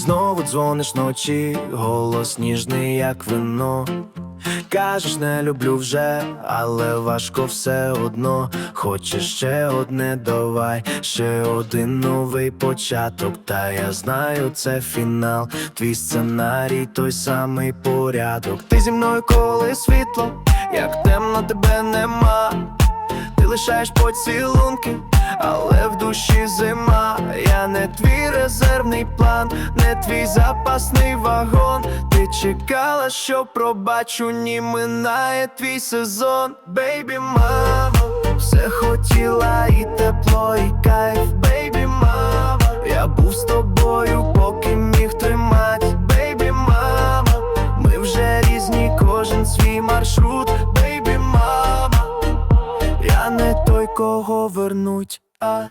Знову дзвониш ночі, голос ніжний, як вино. Кажеш, не люблю вже, але важко все одно. Хочеш ще одне, давай, ще один новий початок. Та я знаю, це фінал. Твій сценарій, той самий порядок. Ти зі мною коли світло, як темно тебе нема. Лишаєш поцілунки, але в душі зима. Я не твій резервний план, не твій запасний вагон. Ти чекала, що пробачу, ні минає твій сезон, бейбі мама, все хотіла і тепло, і кайф, бейбі мама. Я був з тобою, поки міг тримать, бейбі мама. Ми вже різні, кожен свій маршрут, той, кого вернуть, а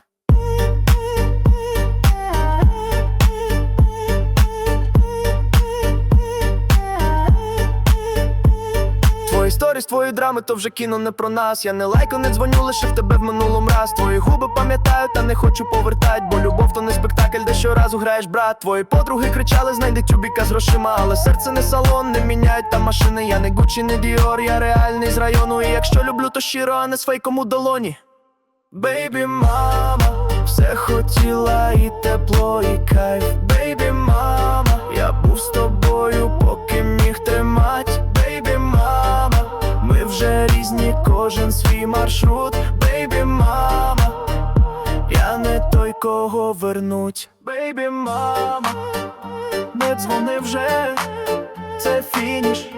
Твої сторіс, твої драми, то вже кіно не про нас. Я не лайко, не дзвоню, лише в тебе в минулому раз. Твої губи пам'ятаю, та не хочу повертать, бо любов то не спектакль, де щоразу граєш брат. Твої подруги кричали, знайди тюбіка з грошима, але серце не салон, не міняють там машини. Я не Гуччі, не Діор, я реальний з району. І якщо люблю, то щиро, а не з фейком долоні. Бейбі мама, все хотіла і тепло, і кайф. Бейбі мама, я був з тобою, поки міг тримать. Бейбі мама, ми вже різні, кожен свій маршрут. Бейбі мама, кого вернуть. Бейбі мама, не дзвони вже, це фініш.